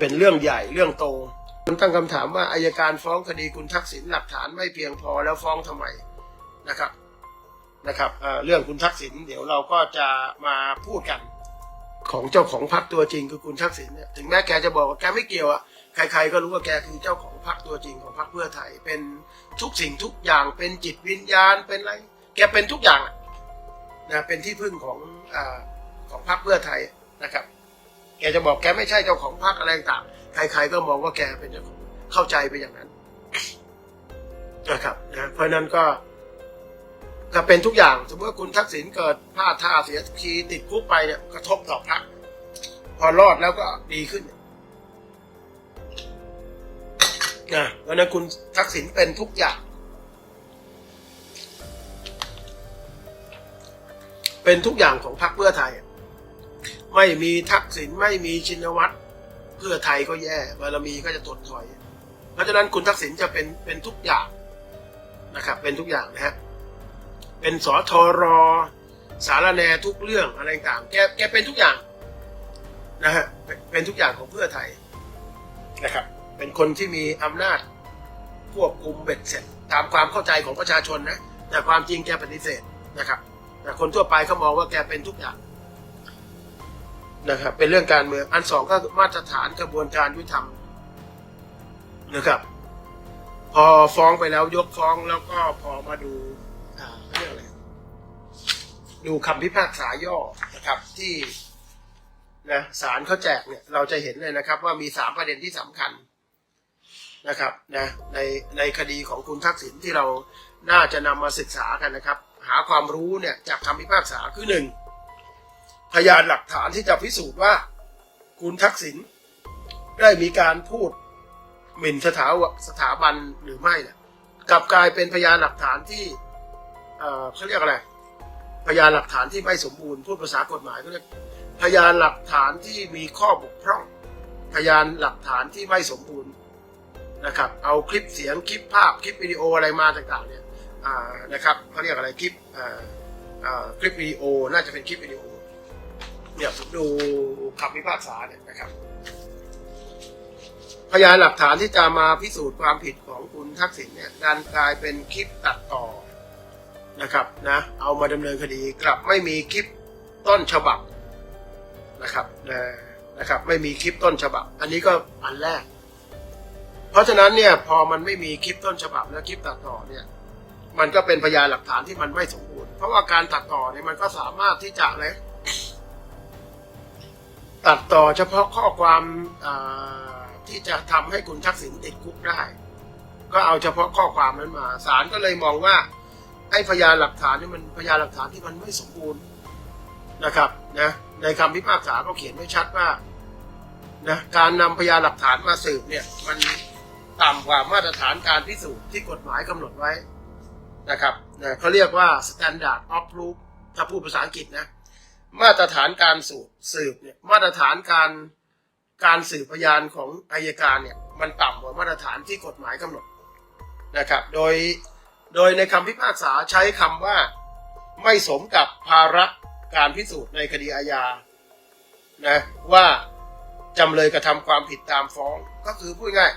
เป็นเรื่องใหญ่เรื่องโตผมตั้งคำถามว่าอายการฟ้องคดีคุณทักษิณหลักฐานไม่เพียงพอแล้วฟ้องทำไมนะครับนะครับเเรื่องคุณทักษิณเดี๋ยวเราก็จะมาพูดกันของเจ้าของพรรคตัวจริงคือคุณทักษิณเนี่ยถึงแม้แกจะบอกว่าแกไม่เกี่ยวอะใครๆก็รู้ว่าแกคือเจ้าของพรรคตัวจริงของพรรคเพื่อไทย เป็นทุกสิ่งทุกอย่างเป็นจิตวิญญาณเป็นอะไร แกเป็นทุกอย่างนะเป็นที่พึ่งของอของพรรคเพื่อไทยนะครับ แกจะบอกแกไม่ใช่เจ้าของพรรคอะไรต่างใครๆก็มองว่าแกเป็นเจ้าของเข้าใจไปอย่างนั้นนะครับนะเพราะนั้นก็ก็เป็นทุกอย่าง สมมติว่าคุณทักษิณเกิดพลาดท่าเสียทีติดคุกไปเนี่ยกระทบต่อพรรคพอรอดแล้วก็ดีขึ้นนะเพราะนั้นคุณทักษิณเป็นทุกอย่าง เป็นทุกอย่างของพรรคเพื่อไทย ไม่มีทักษิณไม่มีชินวัตรเพื่อไทยก็แย่บารมีก็จะถดถอย เพราะฉะนั้นคุณทักษิณจะเป็นเป็นทุกอย่างนะครับ เป็นทุกอย่างนะฮะเป็นสอทอรอสารแนทุกเรื่องอะไรต่างแกแกเป็นทุกอย่างนะฮะเป็นเป็นทุกอย่างของเพื่อไทยนะครับ เป็นคนที่มีอำนาจควบคุมเบ็ดเสร็จ ตามความเข้าใจของประชาชนนะแต่ความจริงแกปฏิเสธนะครับแต่คนทั่วไปเขามองว่าแกเป็นทุกอย่าง นะครับเป็นเรื่องการเมืองอันสองก็มาตรฐานกระบวนการยุติธรรมนะครับ พอฟ้องไปแล้วยกฟ้องแล้วก็พอมาดูอ่าเรื่องอะไรดูคำพิพากษาย่อนะครับที่นะศาลเขาแจกเนี่ยเราจะเห็นเลยนะครับ ว่ามีสามประเด็นที่สำคัญนะครับนะในในคดีของคุณทักษิณที่เราน่าจะนำมาศึกษากันนะครับ หาความรู้เนี่ยจากคำพิพากษาคือหนึ่ง พยานหลักฐานที่จะพิสูจน์ว่า คุณทักษิณได้มีการพูดหมิ่นสถาสถาบันหรือไม่เนี่ยกลับกลายเป็นพยานหลักฐานที่เขาเรียกอะไร พยานหลักฐานที่ไม่สมบูรณ์พูดภาษากฎหมายก็เรียกพยานหลักฐานที่มีข้อบกพร่อง พยานหลักฐานที่ไม่สมบูรณ์นะครับ เอาคลิปเสียงคลิปภาพคลิปวิดีโออะไรมาต่างๆเนี่ยนะครับเขาเรียกอะไรคลิปคลิปวิดีโอน่าจะเป็นคลิปวิดีโอ เนี่ยผมดูคำพิพากษาเนี่ยนะครับพยานหลักฐานที่จะมาพิสูจน์ความผิดของคุณทักษิณเนี่ยดันกลายเป็นคลิปตัดต่อนะครับนะเอามาดำเนินคดีกลับไม่มีคลิปต้นฉบับนะครับนะนะครับไม่มีคลิปต้นฉบับ อันนี้ก็อันแรก เพราะฉะนั้นเนี่ยพอมันไม่มีคลิปต้นฉบับและคลิปตัดต่อเนี่ยมันก็เป็นพยานหลักฐานที่มันไม่สมบูรณ์เพราะว่าการตัดต่อเนี่ยมันก็สามารถที่จะอะไร ตัดต่อเฉพาะข้อความที่จะทำให้คุณทักษิณติดคุกได้ ก็เอาเฉพาะข้อความนั้นมาศาลก็เลยมองว่าไอ้พยานหลักฐานนี่มันพยานหลักฐานที่มันไม่สมบูรณ์นะครับนะในคำพิพากษาก็เขียนไว้ชัดว่านะการนำพยานหลักฐานมาสืบเนี่ยมันต่ำกว่ามาตรฐานการพิสูจน์ที่กฎหมายกำหนดไว้นะครับนะเขาเรียกว่า standard of proof ถ้าพูดภาษาอังกฤษนะ มาตรฐานการสืบสืบเนี่ยมาตรฐานการการสืบพยานของอายการเนี่ยมันต่ำกว่ามาตรฐานที่กฎหมายกำหนดนะครับ โดยโดยในคำพิพากษาใช้คำว่าไม่สมกับภาระการพิสูจน์ในคดีอาญานะว่าจำเลยกระทำความผิดตามฟ้องก็คือพูดง่าย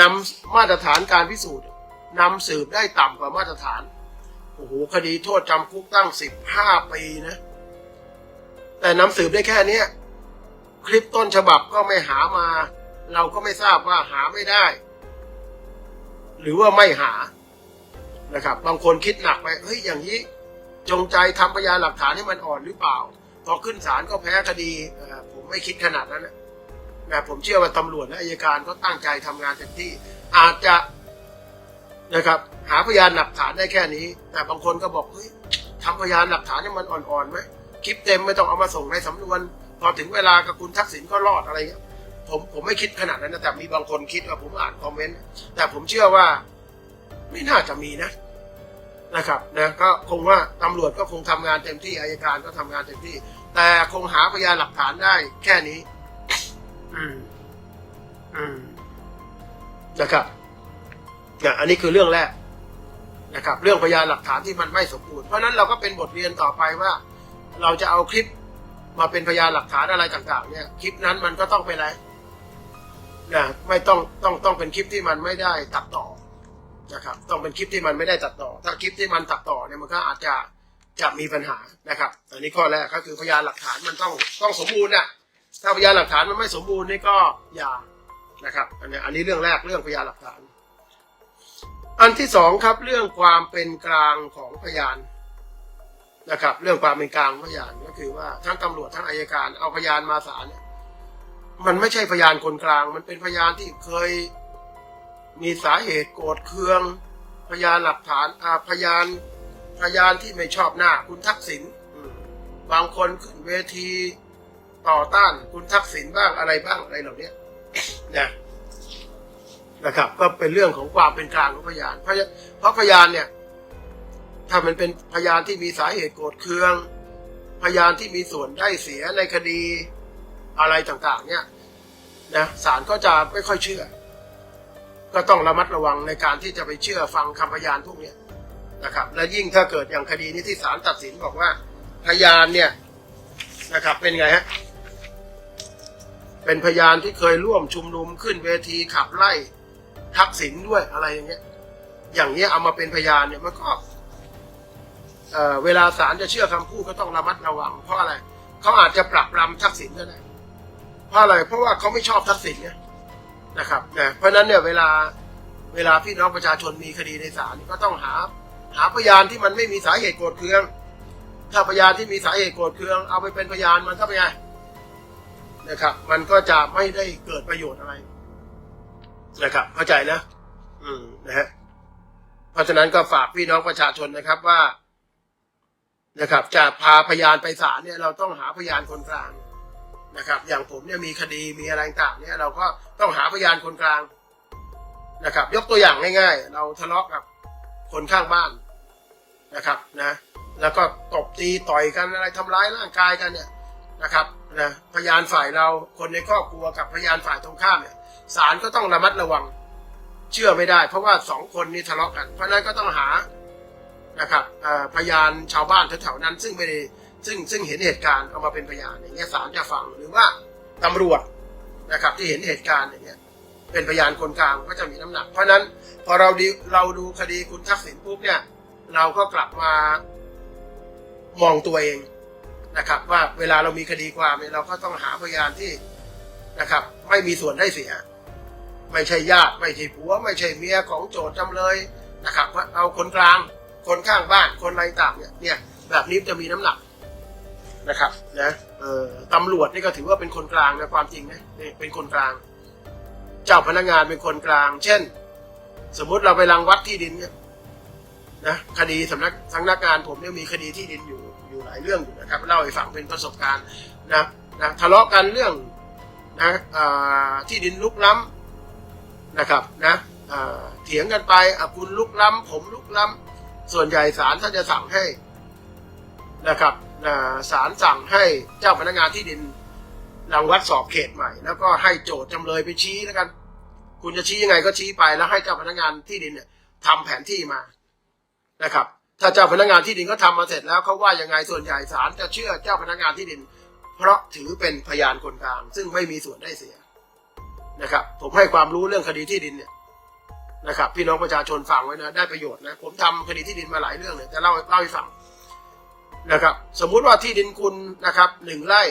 นำมาตรฐานการพิสูจน์นำสืบได้ต่ำกว่ามาตรฐาน โอ้โหคดีโทษจำคุกตั้งสิบห้าปีนะ แต่นำสืบได้แค่นี้คลิปต้นฉบับก็ไม่หามา เราก็ไม่ทราบว่าหาไม่ได้ หรือว่าไม่หานะครับ บางคนคิดหนักไปเฮ้ยอย่างนี้ จงใจทำพยานหลักฐานให้มันอ่อนหรือเปล่า พอขึ้นศาลก็แพ้คดีผมไม่คิดขนาดนั้นนะผมเชื่อว่าตำรวจและอายการก็ตั้งใจทำงานเต็มที่ อาจจะ นะครับ หาพยานหลักฐานได้แค่นี้ แต่บางคนก็บอกเฮ้ยทำพยานหลักฐานให้มันอ่อนๆไหมคลิปเต็มไม่ต้องเอามาส่งในสำนวน พอถึงเวลากับคุณทักษิณก็รอดอะไรเงี้ยผมผมไม่คิดขนาดนั้นนะแต่มีบางคนคิดว่าผมอ่านคอมเมนต์แต่ผมเชื่อว่าไม่น่าจะมีนะนะครับนะก็คงว่าตำรวจก็คงทำงานเต็มที่อายการก็ทำงานเต็มที่ แต่คงหาพยานหลักฐานได้แค่นี้ อืมอืมนะครับ นะอันนี้คือเรื่องแรกนะครับ เรื่องพยานหลักฐานที่มันไม่สมบูรณ์เพราะนั้นเราก็เป็นบทเรียนต่อไปว่า เราจะเอาคลิปมาเป็นพยานหลักฐานอะไรต่าง ๆ เนี่ยคลิปนั้นมันก็ต้องเป็นอะไรนะไม่ต้องต้องต้องเป็นคลิปที่มันไม่ได้ตัดต่อนะครับต้องเป็นคลิปที่มันไม่ได้ตัดต่อ ถ้าคลิปที่มันตัดต่อเนี่ยมันก็อาจจะจะมีปัญหานะครับ อันนี้ข้อแรกก็คือพยานหลักฐานมันต้องต้องสมบูรณ์นะถ้าพยานหลักฐานมันไม่สมบูรณ์นี่ก็อย่านะครับอันนี้อันนี้เรื่องแรกเรื่องพยานหลักฐาน อันที่สองครับเรื่องความเป็นกลางของพยานนะครับ เรื่องความเป็นกลางพยานก็คือว่าทั้งตำรวจทั้งอายการเอาพยานมาศาลเนี่ยมันไม่ใช่พยานคนกลาง มันเป็นพยานที่เคยมีสาเหตุโกรธเคือง พยานหลักฐานอาพยานพยานที่ไม่ชอบหน้า คุณทักษิณบางคนขึ้นเวทีต่อต้านคุณทักษิณบ้างอะไรบ้างอะไรเหล่านี้นะ นะครับ ก็เป็นเรื่องของความเป็นกลางของพยานเพราะเพราะพยานเนี่ยถ้ามันเป็นพยานที่มีสาเหตุโกรธเคือง พยานที่มีส่วนได้เสียในคดีอะไรต่างๆ เนี่ยนะศาลก็จะไม่ค่อยเชื่อ ก็ต้องระมัดระวังในการที่จะไปเชื่อฟังคำพยานพวกนี้นะครับ และยิ่งถ้าเกิดอย่างคดีนี้ที่ศาลตัดสินบอกว่า พยานเนี่ยนะครับเป็นไงฮะเป็นพยานที่เคยร่วมชุมนุมขึ้นเวทีขับไล่ ทักษิณด้วยอะไรอย่างเงี้ย อย่างเงี้ยเอามาเป็นพยานเนี่ยมันก็เอ่อเวลาศาลจะเชื่อคำพูดก็ต้องระมัดระวัง เพราะอะไรเขาอาจจะปรับรำทักษิณก็ได้เพราะอะไรเพราะว่าเขาไม่ชอบทักษิณเนี่ยนะครับนะเพราะนั้นเนี่ยเวลาเวลาพี่น้องประชาชนมีคดีในศาลก็ต้องหา หาพยานที่มันไม่มีสาเหตุโกรธเคือง ถ้าพยานที่มีสาเหตุโกรธเคือง เอาไปเป็นพยานมันก็เป็นไงนะครับ มันก็จะไม่ได้เกิดประโยชน์อะไร นะครับ เข้าใจนะ อืมนะฮะเพราะฉะนั้นก็ฝากพี่น้องประชาชนนะครับว่า นะครับ จะพาพยานไปศาลเนี่ย เราต้องหาพยานคนกลางนะครับ อย่างผมเนี่ยมีคดีมีอะไรต่างเนี่ยเราก็ต้องหาพยานคนกลางนะครับ ยกตัวอย่างง่ายๆ เราทะเลาะกับคนข้างบ้านนะครับ นะแล้วก็ตบตีต่อยกันอะไรทำร้ายร่างกายกันเนี่ยนะครับนะพยานฝ่ายเราคนในครอบครัวกับพยานฝ่ายตรงข้ามเนี่ย ศาลก็ต้องระมัดระวัง เชื่อไม่ได้ เพราะว่าสองคนนี้ทะเลาะกัน เพราะนั้นก็ต้องหานะครับพยานชาวบ้านแถวๆนั้น ซึ่งไม่ได้ซึ่งซึ่งเห็นเหตุการณ์เอามาเป็นพยานอย่างเงี้ยศาลจะฟังหรือว่าตำรวจนะครับที่เห็นเหตุการณ์อย่างเงี้ยเป็นพยานคนกลางก็จะมีน้ำหนัก เพราะฉะนั้นพอเราดีเราดูคดีคุณทักษิณปุ๊บเนี่ยเราก็กลับมามองตัวเองนะครับ ว่าเวลาเรามีคดีความเนี่ยเราก็ต้องหาพยานที่นะครับ ไม่มีส่วนได้เสีย ไม่ใช่ญาติไม่ใช่ผัว ไม่ใช่เมียของโจทย์จำเลยนะครับเอาคนกลางคนข้างบ้านคนอะไรต่างเนี่ยเนี่ยแบบนี้จะมีน้ำหนักนะครับนะตำรวจนี่ก็ถือว่าเป็นคนกลางนะความจริงนะเป็นคนกลาง เจ้าพนักงานเป็นคนกลาง เช่น สมมุติเราไปรังวัดที่ดินเนี่ยนะคดีสำนักสำนักงานผมเนี่ยมีคดีที่ดินอยู่อยู่หลายเรื่องอยู่นะครับเล่าให้ฟังเป็นประสบการณ์นะนะทะเลาะกันเรื่องนะที่ดินลุกล้ำ นะครับนะเถียงกันไปอะคุณลุกล้ำผมลุกล้ำส่วนใหญ่ศาลท่านจะสั่งให้นะครับอ่าศาลสั่งให้เจ้าพนักงานที่ดินรังวัดสอบเขตใหม่ แล้วก็ให้โจทย์จำเลยไปชี้แล้วกัน คุณจะชี้ยังไงก็ชี้ไปแล้วให้เจ้าพนักงานที่ดินเนี่ยทำแผนที่มานะครับ ถ้าเจ้าพนักงานที่ดินก็ทำมาเสร็จแล้วเขาว่ายังไงส่วนใหญ่ศาลจะเชื่อเจ้าพนักงานที่ดิน เพราะถือเป็นพยานคนกลาง ซึ่งไม่มีส่วนได้เสีย นะครับ ผมให้ความรู้เรื่องคดีที่ดินเนี่ยนะครับ พี่น้องประชาชนฟังไว้นะได้ประโยชน์นะผมทำคดีที่ดินมาหลายเรื่องเลยจะเล่าเล่าให้ฟังนะครับ สมมุติว่าที่ดินคุณนะครับหนึ่งไร่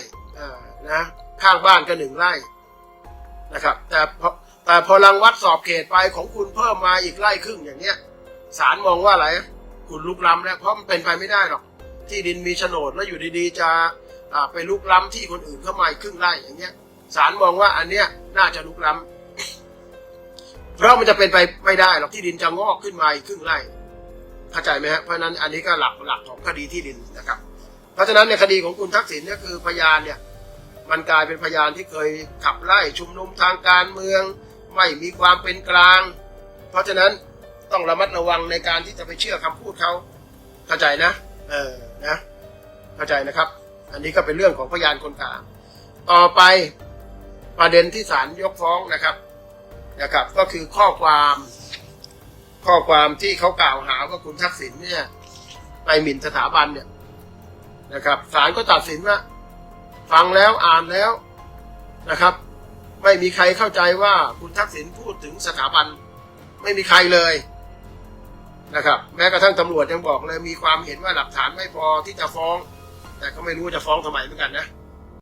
นะข้างบ้านก็หนึ่งไร่นะครับ แต่พอแต่พอรังวัดสอบเขตไปของคุณเพิ่มมาอีกไร่ครึ่งอย่างเนี้ยศาลมองว่าอะไรคุณลุกล้ำแล้วเพราะมันเป็นไปไม่ได้หรอก ที่ดินมีโฉนดแล้วอยู่ดีๆ จะไปลุกล้ำที่คนอื่นเข้ามาอีกครึ่งไร่อย่างเงี้ย ศาลมองว่าอันเนี้ยน่าจะลุกล้ำเพราะมันจะเป็นไปไม่ได้หรอกที่ดินจะงอกขึ้นมาอีกครึ่งไร่เข้าใจไหมฮะเพราะฉะนั้นอันนี้ก็หลักหลักของคดีที่ดินนะครับ เพราะฉะนั้นในคดีของคุณทักษิณเนี่ยคือพยานเนี่ย มันกลายเป็นพยานที่เคยขับไล่ชุมนุมทางการเมือง ไม่มีความเป็นกลาง เพราะฉะนั้นต้องระมัดระวังในการที่จะไปเชื่อคำพูดเขาเข้าใจนะ เออนะ เข้าใจนะครับ อันนี้ก็เป็นเรื่องของพยานคนกลางต่อไป ประเด็นที่ศาลยกฟ้องนะครับนะครับ ก็คือข้อความข้อความที่เขากล่าวหาว่าคุณทักษิณเนี่ยไปหมิ่นสถาบันเนี่ยนะครับศาลก็ตัดสินว่าฟังแล้วอ่านแล้วนะครับ ไม่มีใครเข้าใจว่าคุณทักษิณพูดถึงสถาบัน ไม่มีใครเลยนะครับ แม้กระทั่งตำรวจยังบอกเลยมีความเห็นว่าหลักฐานไม่พอที่จะฟ้อง แต่ก็ไม่รู้จะฟ้องทำไมเหมือนกันนะ